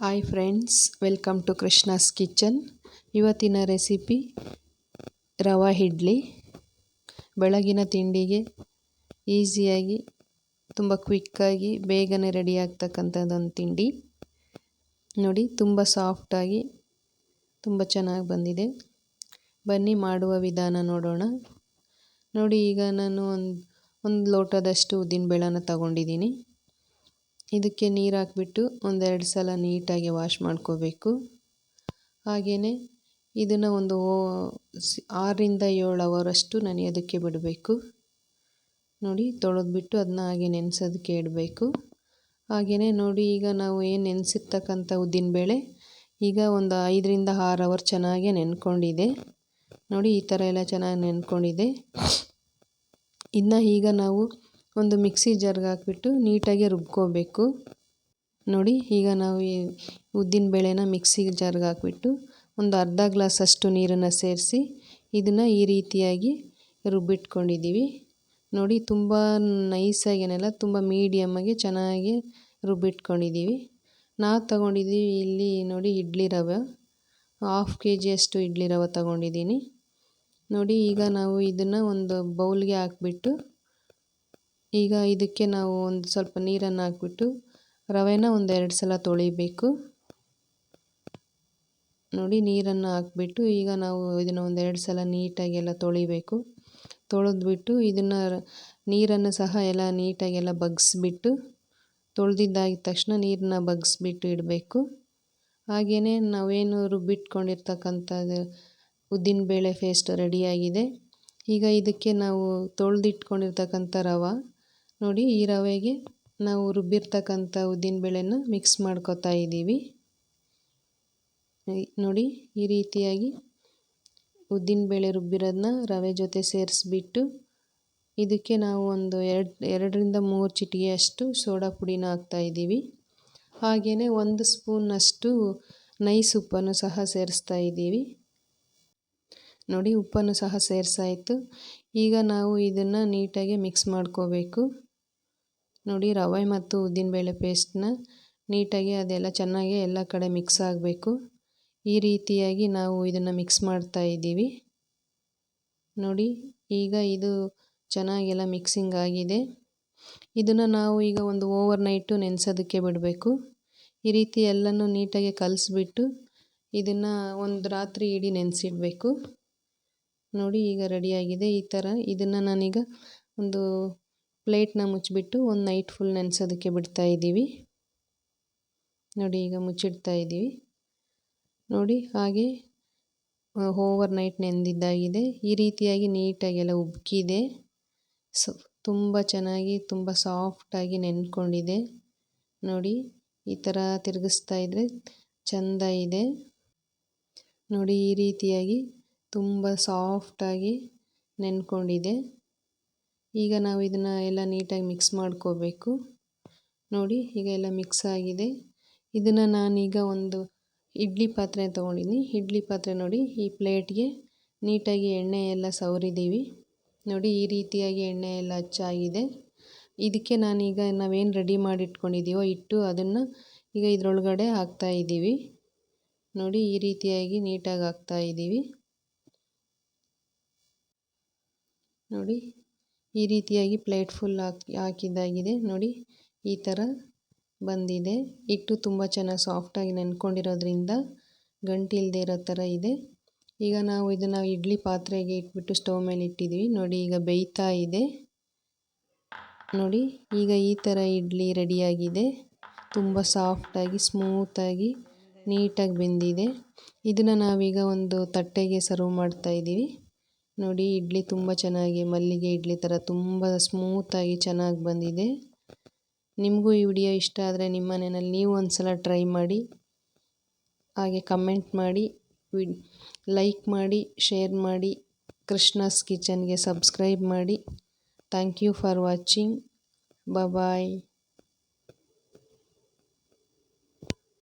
Hi friends welcome to Krishna's kitchen ಇವತ್ತಿನ recipe rava idli. ಬೆಳಗಿನ ತಿಂಡಿಗೆ ಈಸಿಯಾಗಿ ತುಂಬ ಕ್ವಿಕ್ಕಾಗಿ ಬೇಗನೆ ರೆಡಿ ಆಗ್ತಕ್ಕಂಥದ್ದೊಂದು ತಿಂಡಿ. ನೋಡಿ, ತುಂಬ ಸಾಫ್ಟಾಗಿ ತುಂಬ ಚೆನ್ನಾಗಿ ಬಂದಿದೆ. ಬನ್ನಿ ಮಾಡುವ ವಿಧಾನ ನೋಡೋಣ. ನೋಡಿ, ಈಗ ನಾನು ಒಂದು ಒಂದು ಲೋಟದಷ್ಟು ಉದ್ದಿನಬೇಳೆನ ತಗೊಂಡಿದ್ದೀನಿ. ಇದಕ್ಕೆ ನೀರು ಹಾಕ್ಬಿಟ್ಟು ಒಂದೆರಡು ಸಲ ನೀಟಾಗಿ ವಾಶ್ ಮಾಡ್ಕೋಬೇಕು. ಹಾಗೆಯೇ ಇದನ್ನು ಒಂದು ಆರರಿಂದ ಏಳು ಅವರಷ್ಟು ನೆನೆಯೋದಕ್ಕೆ ಬಿಡಬೇಕು. ನೋಡಿ, ತೊಳೆದ್ಬಿಟ್ಟು ಅದನ್ನ ಹಾಗೆ ನೆನೆಸೋದಕ್ಕೆ ಇಡಬೇಕು. ಹಾಗೆಯೇ ನೋಡಿ, ಈಗ ನಾವು ಏನು ನೆನೆಸಿರ್ತಕ್ಕಂಥ ಉದ್ದಿನಬೇಳೆ ಈಗ ಒಂದು ಐದರಿಂದ ಆರು ಅವರ್ ಚೆನ್ನಾಗೆ ನೆನ್ಕೊಂಡಿದೆ. ನೋಡಿ, ಈ ಥರ ಎಲ್ಲ ಚೆನ್ನಾಗಿ ನೆನ್ಕೊಂಡಿದೆ. ಇನ್ನು ಈಗ ನಾವು ಒಂದು ಮಿಕ್ಸಿ ಜರ್ಗೆ ಹಾಕ್ಬಿಟ್ಟು ನೀಟಾಗಿ ರುಬ್ಕೋಬೇಕು. ನೋಡಿ, ಈಗ ನಾವು ಈ ಉದ್ದಿನ ಬೇಳೆನ ಮಿಕ್ಸಿ ಜಾರ್ಗೆ ಹಾಕ್ಬಿಟ್ಟು ಒಂದು ಅರ್ಧ ಗ್ಲಾಸಷ್ಟು ನೀರನ್ನು ಸೇರಿಸಿ ಇದನ್ನು ಈ ರೀತಿಯಾಗಿ ರುಬ್ಬಿಟ್ಕೊಂಡಿದ್ದೀವಿ. ನೋಡಿ, ತುಂಬ ನೈಸಾಗೇನೆಲ್ಲ ತುಂಬ ಮೀಡಿಯಮ್ಮಾಗಿ ಚೆನ್ನಾಗಿ ರುಬ್ಬಿಟ್ಕೊಂಡಿದ್ದೀವಿ. ನಾವು ತಗೊಂಡಿದ್ದೀವಿ ಇಲ್ಲಿ ನೋಡಿ ಇಡ್ಲಿ ರವೆ. ಹಾಫ್ ಕೆ ಜಿಯಷ್ಟು ಇಡ್ಲಿ ರವೆ ತಗೊಂಡಿದ್ದೀನಿ. ನೋಡಿ, ಈಗ ನಾವು ಇದನ್ನು ಒಂದು ಬೌಲ್ಗೆ ಹಾಕ್ಬಿಟ್ಟು ಈಗ ಇದಕ್ಕೆ ನಾವು ಒಂದು ಸ್ವಲ್ಪ ನೀರನ್ನು ಹಾಕ್ಬಿಟ್ಟು ರವೆನ ಒಂದು ಎರಡು ಸಲ ತೊಳಿಬೇಕು. ನೋಡಿ, ನೀರನ್ನು ಹಾಕ್ಬಿಟ್ಟು ಈಗ ನಾವು ಇದನ್ನು ಒಂದೆರಡು ಸಲ ನೀಟಾಗಿ ಎಲ್ಲ ತೊಳಿಬೇಕು. ತೊಳೆದ್ಬಿಟ್ಟು ಇದನ್ನು ನೀರನ್ನು ಸಹ ಎಲ್ಲ ನೀಟಾಗಿ ಎಲ್ಲ ಬಗ್ಸ್ಬಿಟ್ಟು ತೊಳೆದಿದ್ದಾಗಿದ ತಕ್ಷಣ ನೀರನ್ನ ಬಗ್ಸ್ಬಿಟ್ಟು ಇಡಬೇಕು. ಹಾಗೆಯೇ ನಾವೇನು ರುಬ್ಬಿಟ್ಕೊಂಡಿರ್ತಕ್ಕಂಥದ್ದು ಉದ್ದಿನಬೇಳೆ ಫೇಸ್ಟ್ ರೆಡಿಯಾಗಿದೆ ಈಗ ಇದಕ್ಕೆ ನಾವು ತೊಳೆದಿಟ್ಕೊಂಡಿರ್ತಕ್ಕಂಥ ರವೆ ನೋಡಿ ಈ ರವೆಗೆ ನಾವು ರುಬ್ಬಿರ್ತಕ್ಕಂಥ ಉದ್ದಿನಬೇಳೆನ ಮಿಕ್ಸ್ ಮಾಡ್ಕೋತಾ ಇದ್ದೀವಿ. ನೋಡಿ ಈ ರೀತಿಯಾಗಿ ಉದ್ದಿನಬೇಳೆ ರುಬ್ಬಿರೋದನ್ನ ರವೆ ಜೊತೆ ಸೇರಿಸ್ಬಿಟ್ಟು ಇದಕ್ಕೆ ನಾವು ಒಂದು ಎರಡು, ಎರಡರಿಂದ ಮೂರು ಚಿಟಿಗೆಯಷ್ಟು ಸೋಡಾ ಪುಡಿನ ಹಾಕ್ತಾಯಿದ್ದೀವಿ ಹಾಗೆಯೇ ಒಂದು ಸ್ಪೂನಷ್ಟು ನೈಸ್ ಉಪ್ಪನ್ನು ಸಹ ಸೇರಿಸ್ತಾ ಇದ್ದೀವಿ. ನೋಡಿ ಉಪ್ಪನ್ನು ಸಹ ಸೇರಿಸಾಯಿತು. ಈಗ ನಾವು ಇದನ್ನು ನೀಟಾಗಿ ಮಿಕ್ಸ್ ಮಾಡ್ಕೋಬೇಕು. ನೋಡಿ ರವೆ ಮತ್ತು ಉದ್ದಿನಬೇಳೆ ಪೇಸ್ಟನ್ನ ನೀಟಾಗಿ ಅದೆಲ್ಲ ಚೆನ್ನಾಗಿ ಎಲ್ಲ ಕಡೆ ಮಿಕ್ಸ್ ಆಗಬೇಕು. ಈ ರೀತಿಯಾಗಿ ನಾವು ಇದನ್ನು ಮಿಕ್ಸ್ ಮಾಡ್ತಾ ಇದ್ದೀವಿ. ನೋಡಿ ಈಗ ಇದು ಚೆನ್ನಾಗೆಲ್ಲ ಮಿಕ್ಸಿಂಗ್ ಆಗಿದೆ. ಇದನ್ನು ನಾವು ಈಗ ಒಂದು ಓವರ್ ನೈಟು ನೆನೆಸೋದಕ್ಕೆ ಬಿಡಬೇಕು. ಈ ರೀತಿ ಎಲ್ಲನೂ ನೀಟಾಗಿ ಕಲಿಸ್ಬಿಟ್ಟು ಇದನ್ನು ಒಂದು ರಾತ್ರಿ ಇಡೀ ನೆನೆಸಿಡಬೇಕು. ನೋಡಿ ಈಗ ರೆಡಿಯಾಗಿದೆ ಈ ಥರ ಇದನ್ನು ನಾನೀಗ ಒಂದು ಪ್ಲೇಟ್ನ ಮುಚ್ಚಿಬಿಟ್ಟು ಒಂದು ನೈಟ್ ಫುಲ್ ನೆನೆಸೋದಕ್ಕೆ ಬಿಡ್ತಾ ಇದ್ದೀವಿ. ನೋಡಿ, ಈಗ ಮುಚ್ಚಿಡ್ತಾ ಇದ್ದೀವಿ. ನೋಡಿ, ಹಾಗೆ ಓವರ್ ನೈಟ್ ನೆಂದಿದ್ದಾಗಿದೆ. ಈ ರೀತಿಯಾಗಿ ನೀಟಾಗಿ ಎಲ್ಲ ಉಬ್ಕಿದೆ. ಸೊ, ತುಂಬ ಚೆನ್ನಾಗಿ, ತುಂಬ ಸಾಫ್ಟಾಗಿ ನೆನ್ಕೊಂಡಿದೆ. ನೋಡಿ, ಈ ಥರ ತಿರುಗಿಸ್ತಾ ಇದ್ದರೆ ಚೆಂದ ಇದೆ. ನೋಡಿ, ಈ ರೀತಿಯಾಗಿ ತುಂಬ ಸಾಫ್ಟಾಗಿ ನೆನ್ಕೊಂಡಿದೆ. ಈಗ ನಾವು ಇದನ್ನು ಎಲ್ಲ ನೀಟಾಗಿ ಮಿಕ್ಸ್ ಮಾಡ್ಕೋಬೇಕು. ನೋಡಿ, ಈಗ ಎಲ್ಲ ಮಿಕ್ಸ್ ಆಗಿದೆ. ಇದನ್ನು ನಾನೀಗ ಒಂದು ಇಡ್ಲಿ ಪಾತ್ರೆ ತೊಗೊಂಡಿದ್ದೀನಿ ಇಡ್ಲಿ ಪಾತ್ರೆ ನೋಡಿ, ಈ ಪ್ಲೇಟ್ಗೆ ನೀಟಾಗಿ ಎಣ್ಣೆ ಎಲ್ಲ ಸವರಿದ್ದೀವಿ. ನೋಡಿ, ಈ ರೀತಿಯಾಗಿ ಎಣ್ಣೆ ಎಲ್ಲ ಹಚ್ಚಾಗಿದೆ. ಇದಕ್ಕೆ ನಾನೀಗ ನಾವೇನು ರೆಡಿ ಮಾಡಿ ಇಟ್ಕೊಂಡಿದ್ದೀವೋ ಇಟ್ಟು ಅದನ್ನು ಈಗ ಇದರೊಳಗಡೆ ಹಾಕ್ತಾಯಿದ್ದೀವಿ ನೋಡಿ, ಈ ರೀತಿಯಾಗಿ ನೀಟಾಗಿ ಹಾಕ್ತಾಯಿದ್ದೀವಿ ನೋಡಿ ಈ ರೀತಿಯಾಗಿ ಪ್ಲೇಟ್ ಫುಲ್ ಹಾಕಿ, ಹಾಕಿದ್ದಾಗಿದೆ. ನೋಡಿ, ಈ ಥರ ಬಂದಿದೆ. ಹಿಟ್ಟು ತುಂಬ ಚೆನ್ನಾಗಿ ಸಾಫ್ಟಾಗಿ ನೆನ್ಕೊಂಡಿರೋದ್ರಿಂದ ಗಂಟು ಇರೋ ಥರ ಇದೆ. ಈಗ ನಾವು ಇದನ್ನು ಇಡ್ಲಿ ಪಾತ್ರೆಗೆ ಇಟ್ಬಿಟ್ಟು ಸ್ಟವ್ ಮೇಲೆ ಇಟ್ಟಿದ್ದೀವಿ ನೋಡಿ, ಈಗ ಬೇಯ್ತಾ ಇದೆ. ನೋಡಿ, ಈಗ ಈ ಥರ ಇಡ್ಲಿ ರೆಡಿಯಾಗಿದೆ ತುಂಬ ಸಾಫ್ಟಾಗಿ ಸ್ಮೂತಾಗಿ ನೀಟಾಗಿ ಬೆಂದಿದೆ. ಇದನ್ನು ನಾವೀಗ ಒಂದು ತಟ್ಟೆಗೆ ಸರ್ವ್ ಮಾಡ್ತಾ ಇದ್ದೀವಿ ನೋಡಿ, ಇಡ್ಲಿ ತುಂಬ ಚೆನ್ನಾಗಿ, ಮಲ್ಲಿಗೆ ಇಡ್ಲಿ ಥರ ತುಂಬ ಸ್ಮೂತಾಗಿ ಚೆನ್ನಾಗಿ ಬಂದಿದೆ. ನಿಮಗೂ ಈ ವಿಡಿಯೋ ಇಷ್ಟ ಆದರೆ ನಿಮ್ಮ ಮನೆಯಲ್ಲಿ ನೀವು ಒಂದು ಸಲ ಟ್ರೈ ಮಾಡಿ, ಹಾಗೆ ಕಮೆಂಟ್ ಮಾಡಿ ಲೈಕ್ ಮಾಡಿ ಶೇರ್ ಮಾಡಿ, ಕೃಷ್ಣಸ್ ಕಿಚನ್ಗೆ ಸಬ್ಸ್ಕ್ರೈಬ್ ಮಾಡಿ. Thank you for watching bye